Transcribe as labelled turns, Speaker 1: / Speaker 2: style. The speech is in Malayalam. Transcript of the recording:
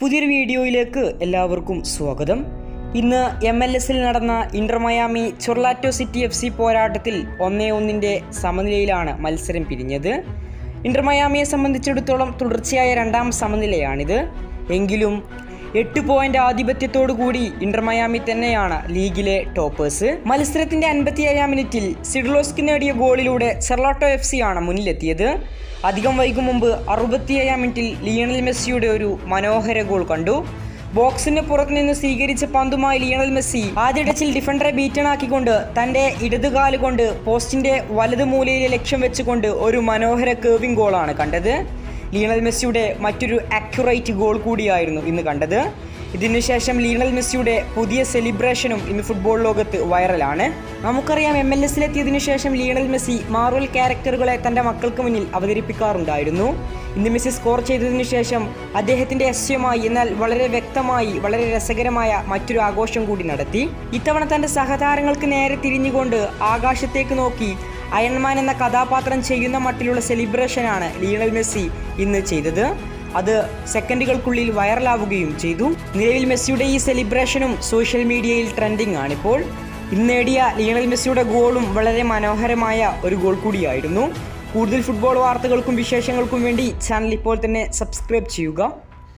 Speaker 1: പുതിയൊരു വീഡിയോയിലേക്ക് എല്ലാവർക്കും സ്വാഗതം ഇന്ന് എം എൽ എസിൽ നടന്ന Inter Miami Charlotte city F C പോരാട്ടത്തിൽ ഒന്നേ ഒന്നിൻ്റെ സമനിലയിലാണ് മത്സരം പിരിഞ്ഞത് ഇന്റർമയാമിയെ സംബന്ധിച്ചിടത്തോളം തുടർച്ചയായ രണ്ടാം സമനിലയാണിത് എങ്കിലും എട്ട് പോയിന്റ് ആധിപത്യത്തോടു കൂടി ഇന്റർ മയാമി തന്നെയാണ് ലീഗിലെ ടോപ്പേഴ്സ് മത്സരത്തിന്റെ ഏഴാം മിനിറ്റിൽ സിഡ്ലോസ്കി നേടിയ ഗോളിലൂടെ സെർലോട്ടോ എഫ് സി ആണ് മുന്നിലെത്തിയത് അധികം വൈകും മുമ്പ് അറുപത്തിയേഴാം മിനിറ്റിൽ ലിയണൽ മെസ്സിയുടെ ഒരു മനോഹര ഗോൾ കണ്ടു ബോക്സിന് പുറത്തുനിന്ന് സ്വീകരിച്ച പന്തുമായി ലിയണൽ മെസ്സി ആദ്യടച്ചിൽ ഡിഫൻഡറെ ബീറ്റണാക്കിക്കൊണ്ട് തന്റെ ഇടതുകാല് കൊണ്ട് പോസ്റ്റിന്റെ വലതു മൂലയിലെ ലക്ഷ്യം വെച്ചുകൊണ്ട് ഒരു മനോഹര കേവിംഗ് ഗോളാണ് കണ്ടത് ലീണൽ മെസ്സിയുടെ മറ്റൊരു അക്യുറേറ്റ് ഗോൾ കൂടിയായിരുന്നു ഇന്ന് കണ്ടത് ഇതിനുശേഷം ലീണൽ മെസ്സിയുടെ പുതിയ സെലിബ്രേഷനും ഇന്ന് ഫുട്ബോൾ ലോകത്ത് വൈറലാണ് നമുക്കറിയാം എം എൽ എസിലെത്തിയതിനു ശേഷം ലീണൽ മെസ്സി മാർവൽ ക്യാരക്ടറുകളെ തൻ്റെ മക്കൾക്ക് മുന്നിൽ അവതരിപ്പിക്കാറുണ്ടായിരുന്നു ഇന്ന് മെസ്സി സ്കോർ ചെയ്തതിനു ശേഷം അദ്ദേഹത്തിൻ്റെ അസ്യമായി എന്നാൽ വളരെ വ്യക്തമായി വളരെ രസകരമായ മറ്റൊരു ആഘോഷം കൂടി നടത്തി ഇത്തവണ തൻ്റെ സഹതാരങ്ങൾക്ക് നേരെ തിരിഞ്ഞുകൊണ്ട് ആകാശത്തേക്ക് നോക്കി അയൺമാൻ എന്ന കഥാപാത്രം ചെയ്യുന്ന മട്ടിലുള്ള സെലിബ്രേഷനാണ് ലിയണൽ മെസ്സി ഇന്ന് ചെയ്തത് അത് സെക്കൻഡുകൾക്കുള്ളിൽ വൈറലാവുകയും ചെയ്തു നിലവിൽ മെസ്സിയുടെ ഈ സെലിബ്രേഷനും സോഷ്യൽ മീഡിയയിൽ ട്രെൻഡിംഗ് ആണിപ്പോൾ ഇന്ന് നേടിയ ലിയണൽ മെസ്സിയുടെ ഗോളും വളരെ മനോഹരമായ ഒരു ഗോൾ കൂടിയായിരുന്നു കൂടുതൽ ഫുട്ബോൾ വാർത്തകൾക്കും വിശേഷങ്ങൾക്കും വേണ്ടി ചാനൽ ഇപ്പോൾ തന്നെ സബ്സ്ക്രൈബ് ചെയ്യുക